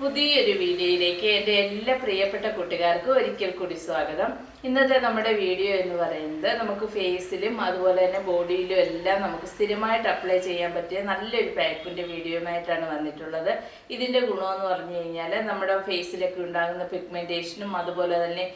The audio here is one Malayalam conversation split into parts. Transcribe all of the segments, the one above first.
പുതിയൊരു വീഡിയോയിലേക്ക് എന്റെ എല്ലാ പ്രിയപ്പെട്ട കൂട്ടുകാർക്കും ഒരിക്കൽ കൂടി സ്വാഗതം. ഇന്നത്തെ നമ്മുടെ വീഡിയോ എന്ന് പറയുന്നത് നമുക്ക് ഫേസിലും അതുപോലെ തന്നെ ബോഡിയിലും എല്ലാം നമുക്ക് സ്ഥിരമായിട്ട് അപ്ലൈ ചെയ്യാൻ പറ്റിയ നല്ലൊരു പാക്കിന്റെ വീഡിയോയുമായിട്ടാണ് വന്നിട്ടുള്ളത്. ഇതിന്റെ ഗുണമെന്ന് പറഞ്ഞു കഴിഞ്ഞാൽ നമ്മുടെ ഫേസിലൊക്കെ ഉണ്ടാകുന്ന പിഗ്മെന്റേഷനും അതുപോലെ തന്നെ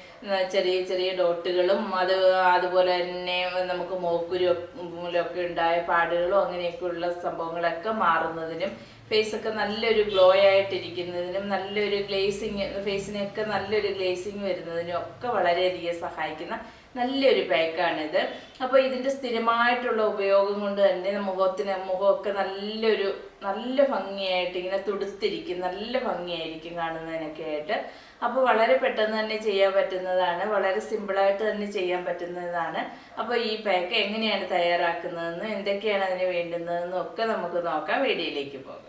ചെറിയ ചെറിയ ഡോട്ടുകളും അത് അതുപോലെ തന്നെ നമുക്ക് മോക്കുരുമൊക്കെ ഉണ്ടായ പാടുകളും അങ്ങനെയൊക്കെയുള്ള സംഭവങ്ങളൊക്കെ മാറുന്നതിനും ഫേസൊക്കെ നല്ലൊരു ഗ്ലോ ആയിട്ടിരിക്കുന്നതിനും നല്ലൊരു ഗ്ലേസിങ് ഫേസിനൊക്കെ നല്ലൊരു ഗ്ലേസിങ് വരുന്നതിനും ഒക്കെ വളരെയധികം സഹായിക്കുന്ന നല്ലൊരു പാക്കാണിത് അപ്പോൾ ഇതിന്റെ സ്ഥിരമായിട്ടുള്ള ഉപയോഗം കൊണ്ട് തന്നെ മുഖത്തിന് മുഖമൊക്കെ നല്ലൊരു നല്ല ഭംഗിയായിട്ട് ഇങ്ങനെ തുടുത്തിരിക്കും നല്ല ഭംഗിയായിരിക്കും കാണുന്നതിനൊക്കെ ആയിട്ട്. അപ്പോൾ വളരെ പെട്ടെന്ന് തന്നെ ചെയ്യാൻ പറ്റുന്നതാണ്. വളരെ സിമ്പിളായിട്ട് തന്നെ ചെയ്യാൻ പറ്റുന്നതാണ്. അപ്പോൾ ഈ പാക്ക് എങ്ങനെയാണ് തയ്യാറാക്കുന്നതെന്ന് എന്തൊക്കെയാണ് അതിന് വേണ്ടുന്നതെന്നും ഒക്കെ നമുക്ക് നോക്കാം. വീഡിയോയിലേക്ക് പോകാം.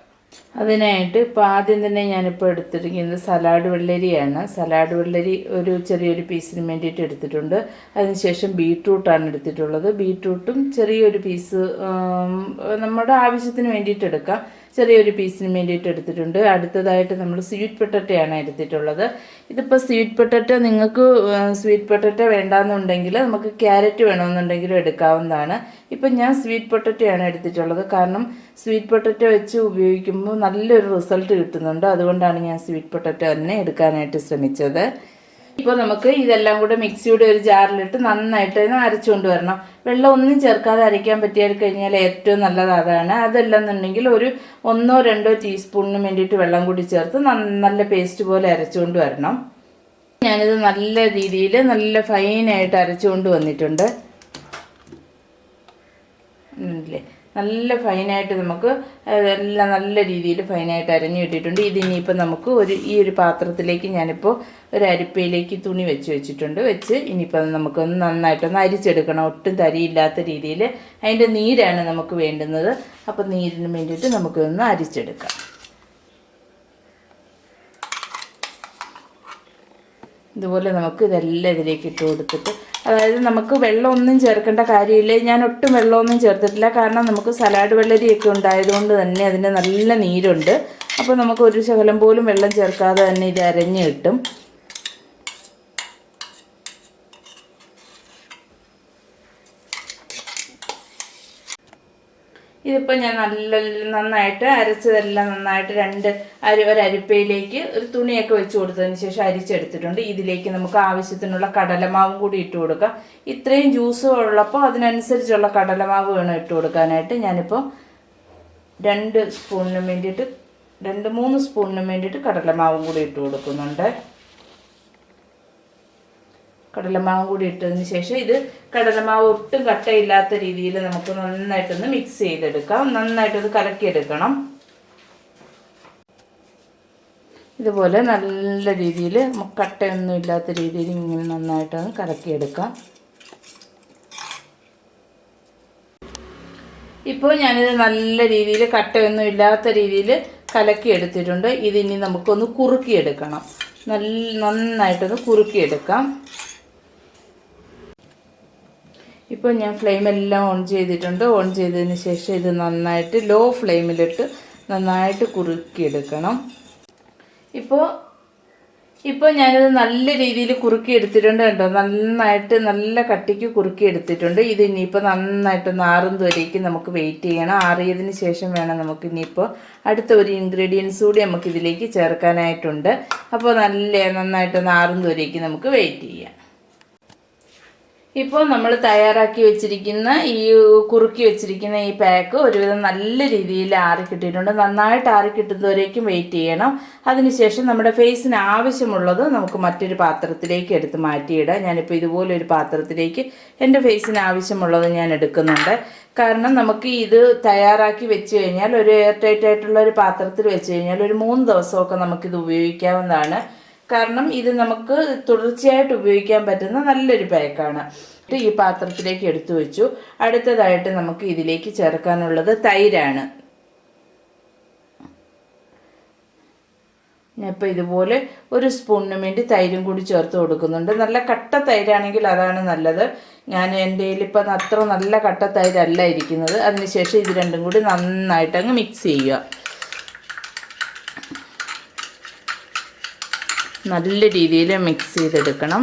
അതിനായിട്ട് ഇപ്പോൾ ആദ്യം തന്നെ ഞാനിപ്പോൾ എടുത്തിരിക്കുന്നത് സലാഡ് വെള്ളരിയാണ്. സലാഡ് വെള്ളരി ഒരു ചെറിയൊരു പീസിന് വേണ്ടിയിട്ട് എടുത്തിട്ടുണ്ട്. അതിനുശേഷം ബീട്രൂട്ടാണ് എടുത്തിട്ടുള്ളത്. ബീട്രൂട്ടും ചെറിയൊരു പീസ് നമ്മുടെ ആവശ്യത്തിന് വേണ്ടിയിട്ട് എടുക്കാം. ചെറിയൊരു പീസിന് വേണ്ടിയിട്ട് എടുത്തിട്ടുണ്ട്. അടുത്തതായിട്ട് നമ്മൾ സ്വീറ്റ് പൊട്ടറ്റയാണ് എടുത്തിട്ടുള്ളത്. ഇതിപ്പോൾ സ്വീറ്റ് പൊട്ടറ്റ നിങ്ങൾക്ക് സ്വീറ്റ് പൊട്ടറ്റ വേണ്ടാന്നുണ്ടെങ്കിൽ നമുക്ക് ക്യാരറ്റ് വേണമെന്നുണ്ടെങ്കിലും എടുക്കാവുന്നതാണ്. ഇപ്പം ഞാൻ സ്വീറ്റ് പൊട്ടറ്റയാണ് എടുത്തിട്ടുള്ളത്. കാരണം സ്വീറ്റ് പൊട്ടറ്റ വെച്ച് ഉപയോഗിക്കുമ്പോൾ നല്ലൊരു റിസൾട്ട് കിട്ടുന്നുണ്ട്. അതുകൊണ്ടാണ് ഞാൻ സ്വീറ്റ് പൊട്ടറ്റ തന്നെ എടുക്കാനായിട്ട് ശ്രമിച്ചത്. ഇപ്പോൾ നമുക്ക് ഇതെല്ലാം കൂടെ മിക്സിയുടെ ഒരു ജാറിലിട്ട് നന്നായിട്ട് അരച്ചുകൊണ്ട് വരണം. വെള്ളം ഒന്നും ചേർക്കാതെ അരയ്ക്കാൻ പറ്റിയാൽ കഴിഞ്ഞാൽ ഏറ്റവും നല്ലത് അതാണ്. അതല്ലെന്നുണ്ടെങ്കിൽ ഒരു ഒന്നോ രണ്ടോ ടീസ്പൂണിന് വേണ്ടിയിട്ട് വെള്ളം കൂടി ചേർത്ത് നല്ല പേസ്റ്റ് പോലെ അരച്ചുകൊണ്ട് വരണം. ഞാനിത് നല്ല രീതിയിൽ നല്ല ഫൈനായിട്ട് അരച്ചുകൊണ്ട് വന്നിട്ടുണ്ട്. ഇല്ലേ? നല്ല ഫൈനായിട്ട് നമുക്ക് എല്ലാം നല്ല രീതിയിൽ ഫൈനായിട്ട് അരഞ്ഞു കിട്ടിയിട്ടുണ്ട്. ഇതിനിയിപ്പോൾ നമുക്ക് ഒരു ഈ ഒരു പാത്രത്തിലേക്ക് ഞാനിപ്പോൾ ഒരു അരിപ്പയിലേക്ക് തുണി വെച്ച് വെച്ചിട്ടുണ്ട്. വെച്ച് ഇനിയിപ്പോൾ നമുക്കൊന്ന് നന്നായിട്ടൊന്ന് അരിച്ചെടുക്കണം. ഒട്ടും തരിയില്ലാത്ത രീതിയിൽ അതിന്റെ നീരാണ് നമുക്ക് വേണ്ടുന്നത്. അപ്പോൾ നീരിന് വേണ്ടിയിട്ട് നമുക്കൊന്ന് അരിച്ചെടുക്കാം. ഇതുപോലെ നമുക്ക് ഇതെല്ലാം ഇതിലേക്ക് ഇട്ട് കൊടുത്തിട്ട് അതായത് നമുക്ക് വെള്ളമൊന്നും ചേർക്കേണ്ട കാര്യമില്ല? ഞാൻ ഒട്ടും വെള്ളമൊന്നും ചേർത്തിട്ടില്ല. കാരണം നമുക്ക് സലാഡ് വെള്ളരിയൊക്കെ ഉണ്ടായതുകൊണ്ട് തന്നെ അതിന് നല്ല നീരുണ്ട്. അപ്പോൾ നമുക്ക് ഒരു ശകലം പോലും വെള്ളം ചേർക്കാതെ തന്നെ ഇത് അരഞ്ഞ് കിട്ടും. ഇതിപ്പോൾ ഞാൻ നല്ല നന്നായിട്ട് അരച്ചതെല്ലാം നന്നായിട്ട് രണ്ട് അരി ഒരു അരിപ്പയിലേക്ക് ഒരു തുണിയൊക്കെ വെച്ച് കൊടുത്തതിന് ശേഷം അരിച്ചെടുത്തിട്ടുണ്ട്. ഇതിലേക്ക് നമുക്ക് ആവശ്യത്തിനുള്ള കടലമാവും കൂടി ഇട്ട് കൊടുക്കാം. ഇത്രയും ജ്യൂസ് ഉള്ളപ്പോൾ അതിനനുസരിച്ചുള്ള കടലമാവ് വേണം ഇട്ട് കൊടുക്കാനായിട്ട്. ഞാനിപ്പോൾ രണ്ട് സ്പൂണിന് വേണ്ടിയിട്ട് രണ്ട് മൂന്ന് സ്പൂണിന് വേണ്ടിയിട്ട് കടലമാവും കൂടി ഇട്ട് കൊടുക്കുന്നുണ്ട്. കടലമാവും കൂടി ഇട്ടതിന് ശേഷം ഇത് കടലമാവ് ഒട്ടും കട്ടയില്ലാത്ത രീതിയിൽ നമുക്ക് നന്നായിട്ടൊന്ന് മിക്സ് ചെയ്തെടുക്കാം. നന്നായിട്ടത് കലക്കിയെടുക്കണം. ഇതുപോലെ നല്ല രീതിയിൽ കട്ടയൊന്നും ഇല്ലാത്ത രീതിയിൽ ഇങ്ങനെ നന്നായിട്ടൊന്ന് കലക്കിയെടുക്കാം. ഇപ്പോൾ ഞാനിത് നല്ല രീതിയിൽ കട്ടയൊന്നും ഇല്ലാത്ത രീതിയിൽ കലക്കിയെടുത്തിട്ടുണ്ട്. ഇതിനി നമുക്കൊന്ന് കുറുക്കിയെടുക്കണം. നല്ല നന്നായിട്ടൊന്ന് കുറുക്കിയെടുക്കാം. ഇപ്പോൾ ഞാൻ ഫ്ലെയിം എല്ലാം ഓൺ ചെയ്തിട്ടുണ്ട്. ഓൺ ചെയ്തതിന് ശേഷം ഇത് നന്നായിട്ട് ലോ ഫ്ലെയിമിലിട്ട് നന്നായിട്ട് കുറുക്കിയെടുക്കണം. ഇപ്പോൾ ഇപ്പോൾ ഞാനിത് നല്ല രീതിയിൽ കുറുക്കി എടുത്തിട്ടുണ്ട് കേട്ടോ. നന്നായിട്ട് നല്ല കട്ടിക്ക് കുറുക്കി എടുത്തിട്ടുണ്ട് ഇത് ഇനിയിപ്പോൾ നന്നായിട്ട് ആറുന്നത് വരേക്കും നമുക്ക് വെയിറ്റ് ചെയ്യണം. ആറിയതിന് ശേഷം വേണം നമുക്ക് ഇനിയിപ്പോൾ അടുത്ത ഒരു ഇൻഗ്രീഡിയൻസ് കൂടി നമുക്ക് ഇതിലേക്ക് ചേർക്കാനായിട്ടുണ്ട്. അപ്പോൾ നല്ല നന്നായിട്ട് ആറുന്നത് വരേക്കും നമുക്ക് വെയിറ്റ് ചെയ്യാം. ഇപ്പോൾ നമ്മൾ തയ്യാറാക്കി വെച്ചിരിക്കുന്ന ഈ കുറുക്കി വെച്ചിരിക്കുന്ന ഈ പാക്ക് ഒരുവിധം നല്ല രീതിയിൽ ആറി കിട്ടിയിട്ടുണ്ട്. നന്നായിട്ട് ആറി കിട്ടുന്നവരേക്കും വെയിറ്റ് ചെയ്യണം. അതിനുശേഷം നമ്മുടെ ഫേസിന് ആവശ്യമുള്ളത് നമുക്ക് മറ്റൊരു പാത്രത്തിലേക്ക് എടുത്ത് മാറ്റിയിടാം. ഞാനിപ്പോൾ ഇതുപോലെ ഒരു പാത്രത്തിലേക്ക് എന്റെ ഫേസിന് ആവശ്യമുള്ളത് ഞാൻ എടുക്കുന്നുണ്ട്. കാരണം നമുക്ക് ഇത് തയ്യാറാക്കി വെച്ച് കഴിഞ്ഞാൽ ഒരു എയർ ടൈറ്റ് ആയിട്ടുള്ള ഒരു പാത്രത്തിൽ വെച്ച് കഴിഞ്ഞാൽ ഒരു മൂന്ന് ദിവസമൊക്കെ നമുക്കിത് ഉപയോഗിക്കാവുന്നതാണ്. കാരണം ഇത് നമുക്ക് തുടർച്ചയായിട്ട് ഉപയോഗിക്കാൻ പറ്റുന്ന നല്ലൊരു പാക്കാണ്. ഈ പാത്രത്തിലേക്ക് എടുത്തു വെച്ചു. അടുത്തതായിട്ട് നമുക്ക് ഇതിലേക്ക് ചേർക്കാനുള്ളത് തൈരാണ്. ഞാനിപ്പോൾ ഇതുപോലെ ഒരു സ്പൂണിന് വേണ്ടി തൈരും കൂടി ചേർത്ത് കൊടുക്കുന്നുണ്ട്. നല്ല കട്ട തൈരാണെങ്കിൽ അതാണ് നല്ലത്. ഞാൻ എന്റെ കയ്യിലിപ്പം അത്ര നല്ല കട്ട തൈരല്ല ഇരിക്കുന്നത്. അതിനുശേഷം ഇത് രണ്ടും കൂടി നന്നായിട്ട് അങ്ങ് മിക്സ് ചെയ്യുക. നല്ല രീതിയിൽ മിക്സ് ചെയ്തെടുക്കണം.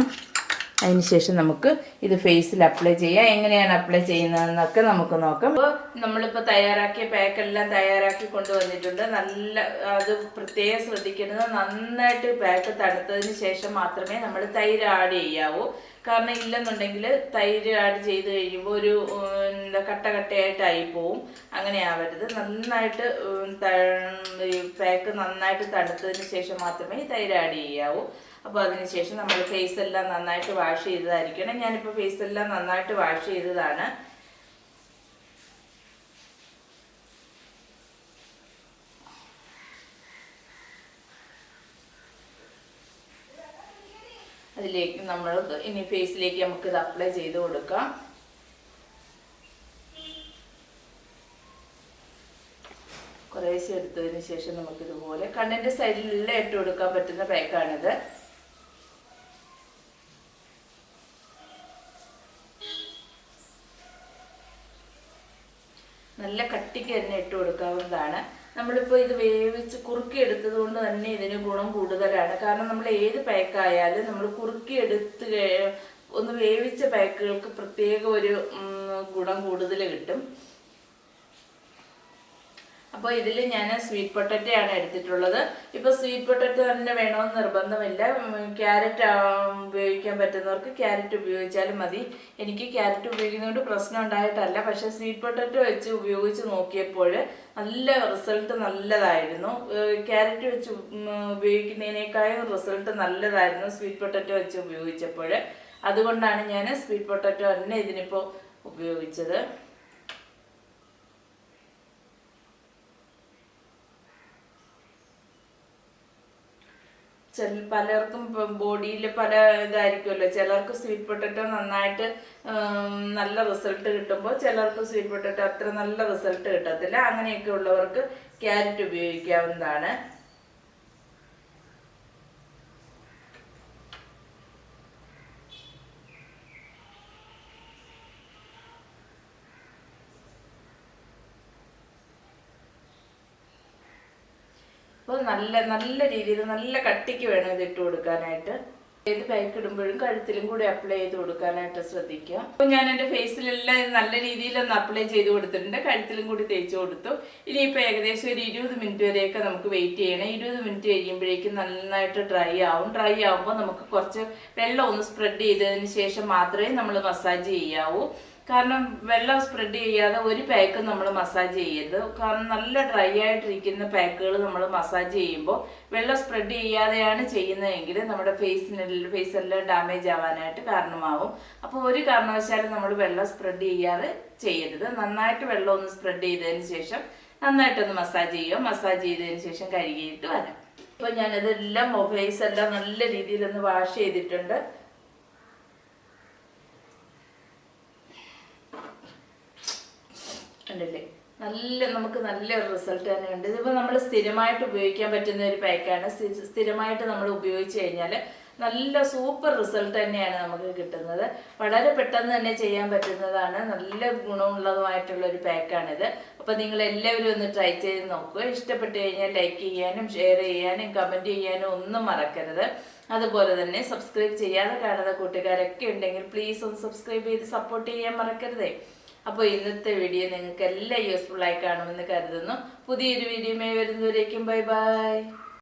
അതിനുശേഷം നമുക്ക് ഇത് ഫേസിൽ അപ്ലൈ ചെയ്യാം. എങ്ങനെയാണ് അപ്ലൈ ചെയ്യുന്നതെന്നൊക്കെ നമുക്ക് നോക്കാം. അപ്പോൾ നമ്മളിപ്പോൾ തയ്യാറാക്കിയ പാക്കെല്ലാം തയ്യാറാക്കി കൊണ്ടുവന്നിട്ടുണ്ട്. നല്ല അത് പ്രത്യേകം ശ്രദ്ധിക്കുന്നത് നന്നായിട്ട് പാക്ക് തണുത്തതിന് ശേഷം മാത്രമേ നമ്മൾ തൈര് ആഡ് ചെയ്യാവൂ. കാരണം ഇല്ലെന്നുണ്ടെങ്കിൽ തൈര് ആഡ് ചെയ്ത് കഴിയുമ്പോൾ ഒരു എന്താ കട്ട കട്ടയായിട്ടായി പോവും അങ്ങനെ ആവരുത് നന്നായിട്ട് പാക്ക് നന്നായിട്ട് തണുത്തതിന് ശേഷം മാത്രമേ തൈര് ആഡ് ചെയ്യാവൂ. അപ്പോൾ അതിനുശേഷം നമ്മൾ ഫേസ് എല്ലാം നന്നായിട്ട് വാഷ് ചെയ്തതായിരിക്കണം. ഞാനിപ്പോൾ ഫേസ് എല്ലാം നന്നായിട്ട് വാഷ് ചെയ്തതാണ്. അതിലേക്ക് നമ്മൾ ഇനി ഫേസിലേക്ക് നമുക്ക് ഇത് അപ്ലൈ ചെയ്ത് കൊടുക്കാം. കുറേശ്ശെ എടുത്തതിന് ശേഷം നമുക്കിതുപോലെ കണ്ണിന്റെ സൈഡിലെല്ലാം ഇട്ട് കൊടുക്കാൻ പറ്റുന്ന പാക്കാണിത് നല്ല കട്ടിക്ക് തന്നെ ഇട്ട് കൊടുക്കാവുന്നതാണ്. നമ്മളിപ്പോൾ ഇത് വേവിച്ച് കുറുക്കി എടുത്തത് കൊണ്ട് തന്നെ ഇതിന് ഗുണം കൂടുതലാണ്. കാരണം നമ്മൾ ഏത് പാക്കായാലും നമ്മൾ കുറുക്കി എടുത്ത് ഒന്ന് വേവിച്ച പാക്കുകൾക്ക് പ്രത്യേക ഒരു ഗുണം കൂടുതൽ കിട്ടും. അപ്പോൾ ഇതിൽ ഞാൻ സ്വീറ്റ് പൊട്ടറ്റോ ആണ് എടുത്തിട്ടുള്ളത്. ഇപ്പോൾ സ്വീറ്റ് പൊട്ടറ്റോ തന്നെ വേണമെന്ന് നിർബന്ധമില്ല. ക്യാരറ്റ് ഉപയോഗിക്കാൻ പറ്റുന്നവർക്ക് ക്യാരറ്റ് ഉപയോഗിച്ചാലും മതി. എനിക്ക് ക്യാരറ്റ് ഉപയോഗിക്കുന്നതുകൊണ്ട് പ്രശ്നം ഉണ്ടായിട്ടല്ല. പക്ഷേ സ്വീറ്റ് പൊട്ടറ്റോ വെച്ച് ഉപയോഗിച്ച് നോക്കിയപ്പോൾ നല്ല റിസൾട്ട് നല്ലതായിരുന്നു. ക്യാരറ്റ് വെച്ച് ഉപയോഗിക്കുന്നതിനേക്കാളും റിസൾട്ട് നല്ലതായിരുന്നു സ്വീറ്റ് പൊട്ടറ്റോ വെച്ച് ഉപയോഗിച്ചപ്പോൾ അതുകൊണ്ടാണ് ഞാൻ സ്വീറ്റ് പൊട്ടറ്റോ തന്നെ ഇതിനിപ്പോൾ ഉപയോഗിച്ചത്. ചില പലർക്കും ബോഡിയിൽ പല ഇതായിരിക്കുമല്ലോ ചിലർക്ക് സ്വീറ്റ് പൊട്ടറ്റോ നന്നായിട്ട് നല്ല റിസൾട്ട് കിട്ടുമ്പോൾ ചിലർക്ക് സ്വീറ്റ് പൊട്ടറ്റോ അത്ര നല്ല റിസൾട്ട് കിട്ടത്തില്ല. അങ്ങനെയൊക്കെ ഉള്ളവർക്ക് ക്യാരറ്റ് ഉപയോഗിക്കാവുന്നതാണ്. നല്ല നല്ല രീതിയിൽ നല്ല കട്ടിക്ക് വേണം ഇത് ഇട്ട് കൊടുക്കാനായിട്ട്. ഏത് പാക്ക് ഇടുമ്പോഴും കഴുത്തിലും കൂടി അപ്ലൈ ചെയ്ത് കൊടുക്കാനായിട്ട് ശ്രദ്ധിക്കുക. അപ്പോൾ ഞാൻ എന്റെ ഫേസിലെല്ലാം നല്ല രീതിയിൽ ഒന്ന് അപ്ലൈ ചെയ്ത് കൊടുത്തിട്ടുണ്ട്. കഴുത്തിലും കൂടി തേച്ച് കൊടുത്തു. ഇനിയിപ്പോൾ ഏകദേശം ഒരു ഇരുപത് മിനിറ്റ് വരെയൊക്കെ നമുക്ക് വെയിറ്റ് ചെയ്യണം. ഇരുപത് മിനിറ്റ് കഴിയുമ്പോഴേക്കും നന്നായിട്ട് ഡ്രൈ ആവും. ഡ്രൈ ആവുമ്പോൾ നമുക്ക് കുറച്ച് വെള്ളം ഒന്ന് സ്പ്രെഡ് ചെയ്തതിന് ശേഷം മാത്രമേ നമ്മൾ മസാജ് ചെയ്യാവൂ. കാരണം വെള്ളം സ്പ്രെഡ് ചെയ്യാതെ ഒരു പാക്ക് നമ്മൾ മസാജ് ചെയ്യരുത്. കാരണം നല്ല ഡ്രൈ ആയിട്ടിരിക്കുന്ന പാക്കുകൾ നമ്മൾ മസാജ് ചെയ്യുമ്പോൾ വെള്ളം സ്പ്രെഡ് ചെയ്യാതെയാണ് ചെയ്യുന്നതെങ്കിൽ നമ്മുടെ ഫേസിന് ഫേസ് എല്ലാം ഡാമേജ് ആവാനായിട്ട് കാരണമാവും. അപ്പോൾ ഒരു കാരണവശാലും നമ്മൾ വെള്ളം സ്പ്രെഡ് ചെയ്യാതെ ചെയ്യരുത്. നന്നായിട്ട് വെള്ളം ഒന്ന് സ്പ്രെഡ് ചെയ്തതിന് ശേഷം നന്നായിട്ടൊന്ന് മസാജ് ചെയ്യുക. മസാജ് ചെയ്തതിന് ശേഷം കഴുകിയിട്ട് വരാം. അപ്പോൾ ഞാനതെല്ലാം ഫേസ് എല്ലാം നല്ല രീതിയിലൊന്ന് വാഷ് ചെയ്തിട്ടുണ്ട്. ഉണ്ടല്ലേ നല്ല നമുക്ക് നല്ലൊരു റിസൾട്ട് തന്നെ ഉണ്ട്. ഇതിപ്പോൾ നമ്മൾ സ്ഥിരമായിട്ട് ഉപയോഗിക്കാൻ പറ്റുന്ന ഒരു പാക്കാണ് സ്ഥിരമായിട്ട് നമ്മൾ ഉപയോഗിച്ച് കഴിഞ്ഞാൽ നല്ല സൂപ്പർ റിസൾട്ട് തന്നെയാണ് നമുക്ക് കിട്ടുന്നത്. വളരെ പെട്ടെന്ന് തന്നെ ചെയ്യാൻ പറ്റുന്നതാണ്. നല്ല ഗുണമുള്ളതുമായിട്ടുള്ള ഒരു പാക്കാണിത് അപ്പോൾ നിങ്ങൾ എല്ലാവരും ഒന്ന് ട്രൈ ചെയ്ത് നോക്കുക. ഇഷ്ടപ്പെട്ട് കഴിഞ്ഞാൽ ലൈക്ക് ചെയ്യാനും ഷെയർ ചെയ്യാനും കമന്റ് ചെയ്യാനും ഒന്നും മറക്കരുത്. അതുപോലെ തന്നെ സബ്സ്ക്രൈബ് ചെയ്യാതെ കാണുന്ന കൂട്ടുകാരൊക്കെ ഉണ്ടെങ്കിൽ പ്ലീസ് ഒന്ന് സബ്സ്ക്രൈബ് ചെയ്ത് സപ്പോർട്ട് ചെയ്യാൻ മറക്കരുതേ. അപ്പോൾ ഇന്നത്തെ വീഡിയോ നിങ്ങൾക്ക് എല്ലാം യൂസ്ഫുൾ ആയി കാണുമെന്ന് കരുതുന്നു. പുതിയൊരു വീഡിയോയുമായി വരുന്നവരേക്കും ബൈ ബൈ